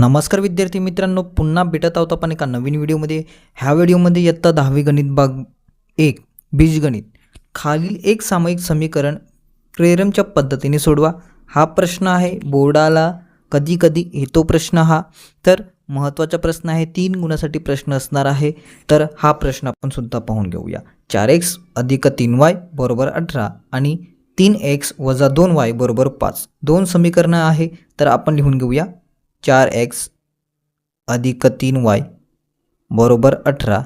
नमस्कार विद्यार्थी मित्रांनो पुन्हा भेटत आहोत आपण एका नवीन व्हिडिओमध्ये. ह्या व्हिडिओमध्ये इयत्ता दहावी गणित भाग एक बीजगणित खालील एक सामायिक समीकरण प्रेरमच्या पद्धतीने सोडवा. हा प्रश्न आहे बोर्डाला कधी कधी येतो प्रश्न हा. तर महत्त्वाचा प्रश्न आहे तीन गुणासाठी प्रश्न असणार आहे. तर हा प्रश्न आपण सुद्धा पाहून घेऊया. चार एक्स अधिक तीन वाय बरोबर अठरा आणि तीन एक्स वजा दोन वाय बरोबर पाच. दोन समीकरणं आहे तर आपण लिहून घेऊया. चार एक्स अधिक तीन वाय बरोबर अठरा.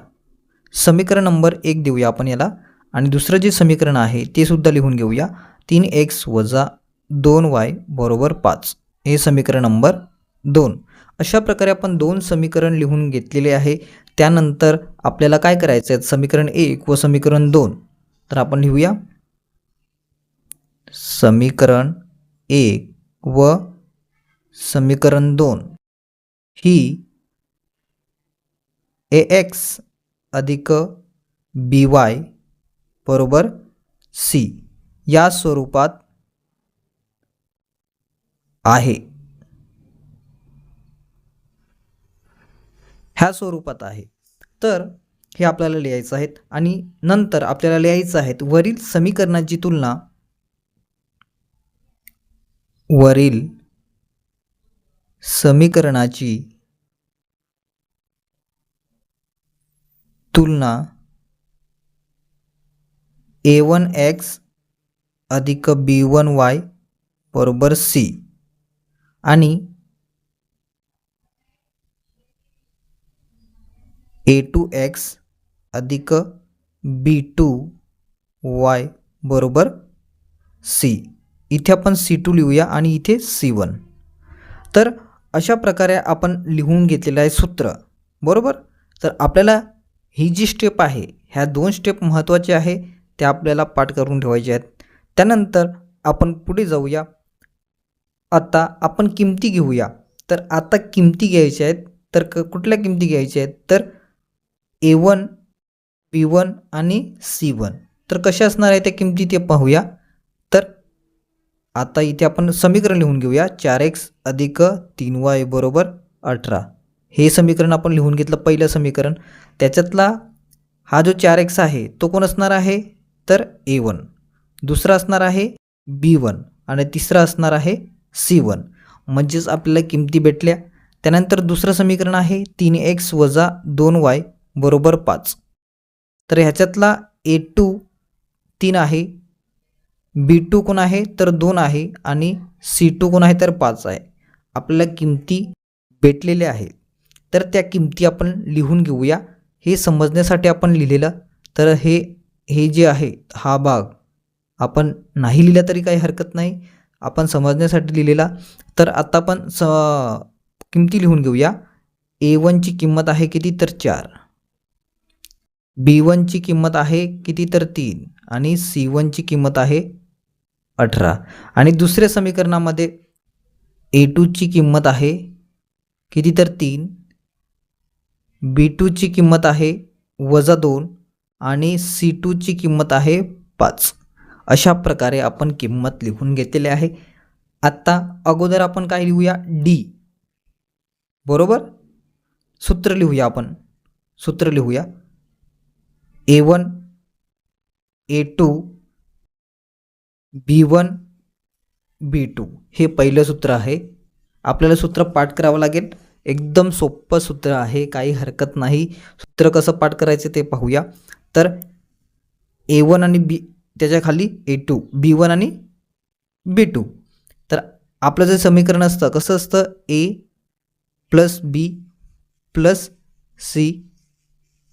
समीकरण नंबर एक देऊया आपण याला. आणि दुसरं जे समीकरण आहे ते सुद्धा लिहून घेऊया. तीन एक्स वजा दोन वाय बरोबर पाच. हे समीकरण नंबर दोन. अशा प्रकारे आपण दोन समीकरण लिहून घेतलेले आहे. त्यानंतर आपल्याला काय करायचं आहे समीकरण एक व समीकरण दोन. तर आपण लिहूया. समीकरण एक व समीकरण दोन. ही ए एक्स अधिक बी वाय बरोबर सी या स्वरूपात आहे. ह्या स्वरूपात आहे. तर हे आपल्याला लिहायचं आहेत आणि नंतर आपल्याला लिहायचं आहेत वरील समीकरणाची तुलना वरील समीकरणाची तुलना ए वन एक्स अधिक बी वन वाय बरोबर सी आणि ए टू एक्स अधिक बी टू वाय बरोबर सी. इथे आपण सी टू लिहूया आणि इथे सी वन. तर अशा प्रकारे आपण लिहून घेतलेलं आहे सूत्र. बरोबर? तर आपल्याला ही जी स्टेप आहे ह्या दोन स्टेप महत्त्वाचे आहे त्या आपल्याला पाठ करून ठेवायचे आहेत. त्यानंतर आपण पुढे जाऊया. आता आपण किमती घेऊया. तर आता किमती घ्यायच्या आहेत. तर क कुठल्या किमती घ्यायच्या आहेत? तर ए वन बी वन आणि सी वन तर कशा असणार आहे त्या किमती ते पाहूया. आता इथे आपण समीकरण लिहून घेऊया. चार एक्स अधिक तीन वाय बरोबर अठरा. हे समीकरण आपण लिहून घेतलं पहिलं समीकरण. त्याच्यातला हा जो चार एक्स आहे तो कोण असणार आहे? तर ए वन. दुसरा असणार आहे बी वन. आणि तिसरा असणार आहे सी वन. म्हणजेच आपल्याला किमती भेटल्या. त्यानंतर दुसरं समीकरण आहे तीन एक्स वजा दोन वाय बरोबर पाच. तर ह्याच्यातला ए टू तीन आहे. बी टू कोण आहे तर दोन आहे आणि सी टू कोण आहे तर पाच आहे. आपल्याला किमती भेटलेल्या आहेत. तर त्या किमती आपण लिहून घेऊया. हे समजण्यासाठी आपण लिहिलेलं तर हे हे जे आहे हा भाग आपण नाही लिहिला तरी काही हरकत नाही. आपण समजण्यासाठी लिहिलेला तर आता आपण स किमती लिहून घेऊया. ए वनची किंमत आहे किती तर चार. बी वनची किंमत आहे किती तर तीन. आणि सी वनची किंमत आहे अठरा. आणि दुसऱ्या समीकरणामध्ये ए टूची किंमत आहे किती तर तीन. बी टूची किंमत आहे वजा दोन. आणि सी टूची किंमत आहे पाच. अशा प्रकारे आपण किंमत लिहून घेतलेली आहे. आत्ता अगोदर आपण काय लिहूया? डी बरोबर? सूत्र लिहूया आपण. सूत्र लिहूया. A one A two B one B two हे पहिलं सूत्र आहे. आपल्याला सूत्र पाठ करावं लागेल. एकदम सोपं सूत्र आहे काही हरकत नाही. सूत्र कसं पाठ करायचं ते पाहूया. तर ए वन आणि बी त्याच्याखाली ए टू बी वन आणि बी टू. तर आपलं जे समीकरण असतं कसं असतं? A plus B plus C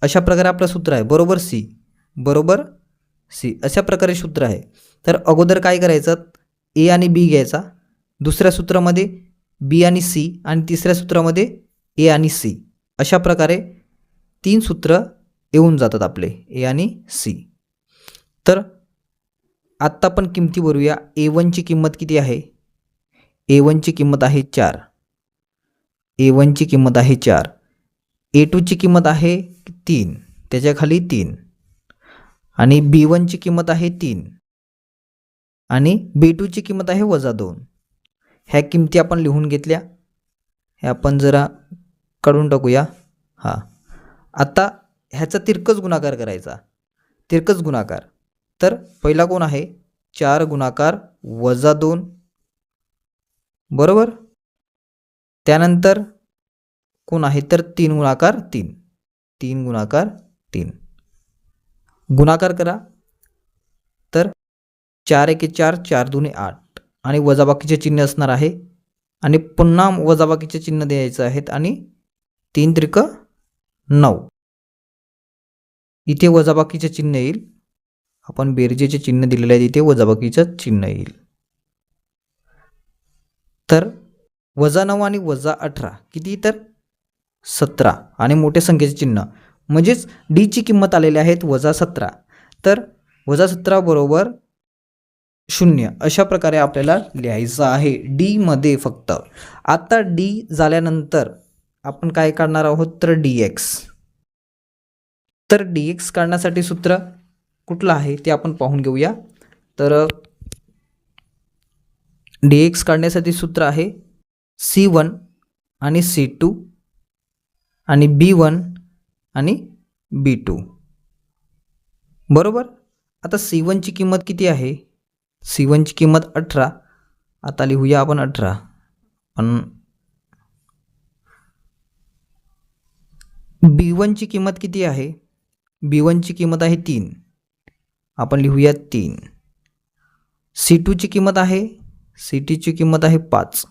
अशा प्रकारे आपलं सूत्र आहे. बरोबर सी. बरोबर सी अशा प्रकारे सूत्र आहे. तर अगोदर काय करायचं? ए आणि बी घ्यायचा. दुसऱ्या सूत्रामध्ये बी आणि सी आणि तिसऱ्या सूत्रामध्ये ए आणि सी. अशा प्रकारे तीन सूत्र येऊन जातात आपले ए आणि सी. तर आत्ता आपण किमती भरूया. ए वनची किंमत किती आहे? ए वनची किंमत आहे चार. ए वनची किंमत आहे चार. ए टूची किंमत आहे तीन. त्याच्याखाली तीन. आणि बी वनची किंमत आहे तीन. आणि बी टूची किंमत आहे वजा दोन. ह्या किमती आपण लिहून घेतल्या. हे आपण जरा काढून टाकूया. हां. आता ह्याचा तिरकस गुणाकार करायचा. तिरकस गुणाकार. तर पहिला कोण आहे? चार गुणाकार वजा दोन. बरोबर? त्यानंतर कोण आहे? तर तीन गुणाकार तीन. तीन गुणाकार तीन. गुणाकार करा. तर चार एके चार चार दुने आठ. आणि वजाबाकीचे चिन्ह असणार आहे. आणि पुन्हा वजाबाकीचे चिन्ह द्यायचं आहेत आणि तीन त्रिक नऊ. इथे वजाबाकीचे चिन्ह येईल. आपण बेरजेचे चिन्ह दिलेले आहे इथे वजाबाकीचं चिन्ह येईल. तर वजा नऊ आणि वजा अठरा. किती तर? सतरा. आणि मोठ्या संख्येचे चिन्ह. म्हणजेच डीची किंमत आलेली आहेत वजा सतरा. तर वजा सतरा बरोबर शून्य अशा प्रकारे आपल्याला लिहायचं आहे. डीमध्ये फक्त. आता डी झाल्यानंतर आपण काय काढणार आहोत? तर डी एक्स तर डी एक्स काढण्यासाठी सूत्र कुठलं आहे ते आपण पाहून घेऊया. तर डी एक्स काढण्यासाठी सूत्र आहे सी वन आणि सी टू आणि बी वन आणि बी टू बरोबर? आता सी वनची किंमत किती आहे? सी वनची किंमत अठरा. आता लिहूया आपण अठरा. पण बी वनची किंमत किती आहे? बी वनची किंमत आहे तीन. आपण लिहूया तीन. सी टूची किंमत आहे? सी टीची किंमत आहे पाच.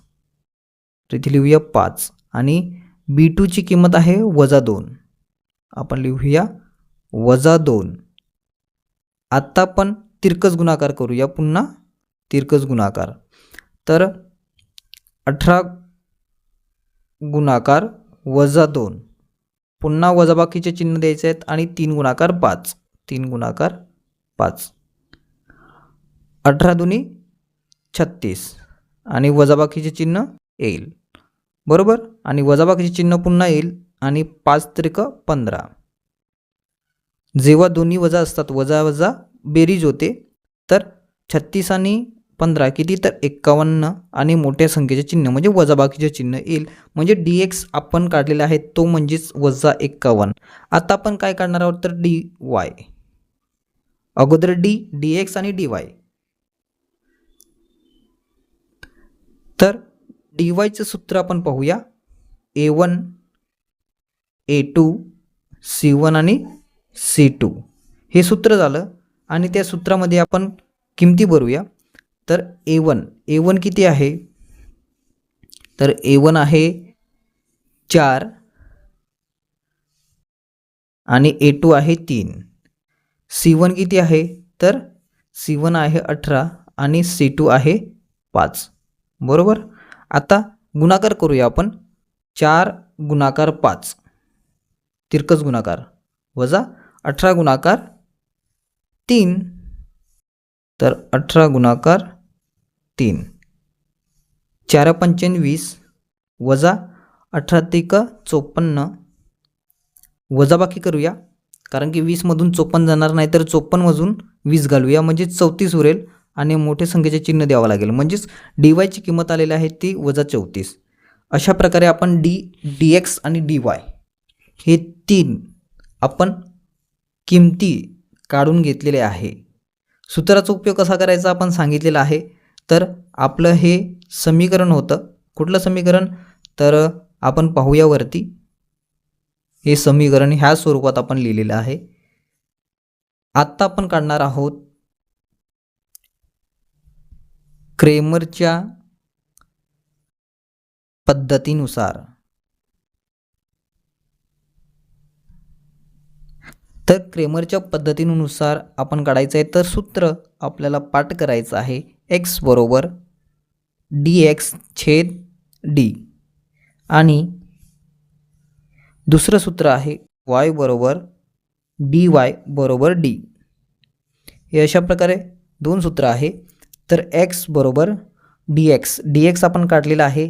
तर इथे लिहूया पाच. आणि बी टूची किंमत आहे वजा दोन. आपण लिहूया. वजा दोन. आत्ता पण तिरकस गुणाकार करूया. पुन्हा तिरकस गुणाकार. तर अठरा गुणाकार वजा दोन. पुन्हा वजाबाकीचे चिन्ह द्यायचे आहेत आणि तीन गुणाकार पाच. तीन गुणाकार पाच. अठरा दुनी छत्तीस. आणि वजाबाकीचे चिन्ह येईल. बरोबर? आणि वजाबाकीचे चिन्ह पुन्हा येईल. आणि पाच त्रिक पंधरा. जेव्हा दोन्ही वजा असतात वजा वजा बेरीज होते तर छत्तीस आणि पंधरा किती? तर एक्कावन्न आणि मोठ्या संख्येचे चिन्ह म्हणजे वजाबाकीचे चिन्ह येईल. म्हणजे डी एक्स आपण काढलेला आहे तो म्हणजेच वजा एक्कावन्न. आता आपण काय काढणार आहोत? तर डी वाय अगोदर डी डी एक्स आणि डी वाय तर डी वायचं सूत्र आपण पाहूया. A one A two C one आणि सी टू. हे सूत्र झालं आणि त्या सूत्रामध्ये आपण किमती भरूया. तर ए वन ए वन किती आहे? तर ए वन आहे चार आणि ए टू आहे तीन. सी वन किती आहे? तर सी वन आहे अठरा आणि सी टू आहे पाच. बरोबर? आता गुणाकार करूया आपण. चार गुणाकार पाच. तिरकस गुणाकार. वजा अठरा गुणाकार तीन. तर अठरा गुणाकार तीन. चार पंच्याण्णवीस वजा अठरा तिक चोपन्न. वजाबाकी करूया कारण की वीसमधून चोपन्न जाणार नाही तर चोपन्नमधून वीस घालूया. म्हणजे चौतीस उरेल आणि मोठे संख्येचे चिन्ह द्यावं लागेल. म्हणजेच डी वायची किंमत आलेली आहे ती वजा चौतीस. अशा प्रकारे आपण डी डी एक्स आणि डी वाय हे तीन आपण किमती काढून घेतलेले आहे. सूत्राचा उपयोग कसा करायचा आपण सांगितलेला आहे. तर आपलं हे समीकरण होतं. कुठलं समीकरण? तर आपण पाहूया वरती. हे समीकरण ह्या स्वरूपात आपण लिहिलेलं आहे. आत्ता आपण काढणार आहोत क्रेमरच्या पद्धतीनुसार. तर क्रेमरच्या पद्धतीनुसार आपण काढायचं आहे तर सूत्र आपल्याला पाठ करायचं आहे. एक्स बरोबर डी एक्स छेद डी आणि दुसरं सूत्र आहे वाय बरोबर डी वाय बरोबर डी हे अशा प्रकारे दोन सूत्र आहे. तर एक्स बरोबर डी एक्स डी एक्स आपण काढलेला आहे.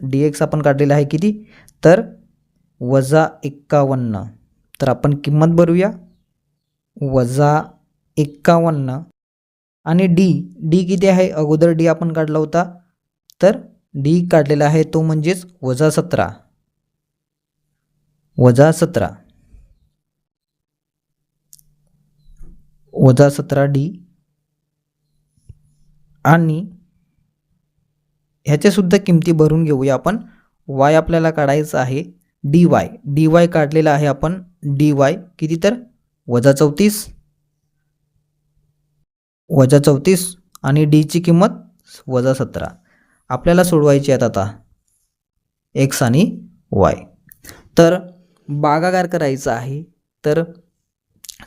डी एक्स आपण काढलेला आहे किती? तर वजा एक्कावन्न. तर आपण किंमत भरूया. वजा एक्कावन्न. आणि डी डी किती आहे? अगोदर डी आपण काढला होता. तर डी काढलेला आहे तो म्हणजेच वजा सतरा. वजा सतरा. वजा सतरा डी आणि ह्याच्यासुद्धा किमती भरून घेऊया आपण. वाय आपल्याला काढायचं आहे. डी वाय डी वाय काढलेला आहे आपण डी वाय किती तर? वजा चौतीस. वजा चौतीस आणि डीची किंमत वजा सतरा. आपल्याला सोडवायची आहेत आता एक्स आणि वाय तर भागाकार करायचा आहे तर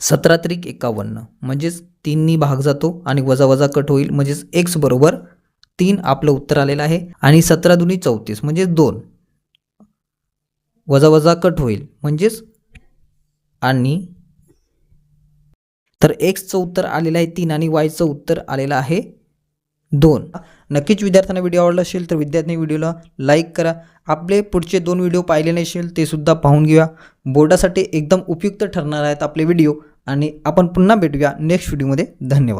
सतरा त्रिक एकावन्न म्हणजेच तीननी भाग जातो आणि वजा वजा कट होईल म्हणजेच एक्स बरोबर तीन आपलं उत्तर आलेलं आहे. आणि सतरा दुनी चौतीस म्हणजेच दोन. वजा वजा कट होईल म्हणजेच आणि तर एक्सचं उत्तर आलेलं आहे तीन आणि वायचं उत्तर आलेलं आहे दोन. नक्कीच विद्यार्थ्यांना व्हिडिओ आवडला असेल तर विद्यार्थ्यांनी व्हिडिओला लाईक करा. आपले पुढचे दोन व्हिडिओ पाहिले नसेल ते सुद्धा पाहून घेऊया. बोर्डासाठी एकदम उपयुक्त ठरणार आहेत आपले व्हिडिओ आणि आपण पुन्हा भेटूया नेक्स्ट व्हिडिओमध्ये. धन्यवाद.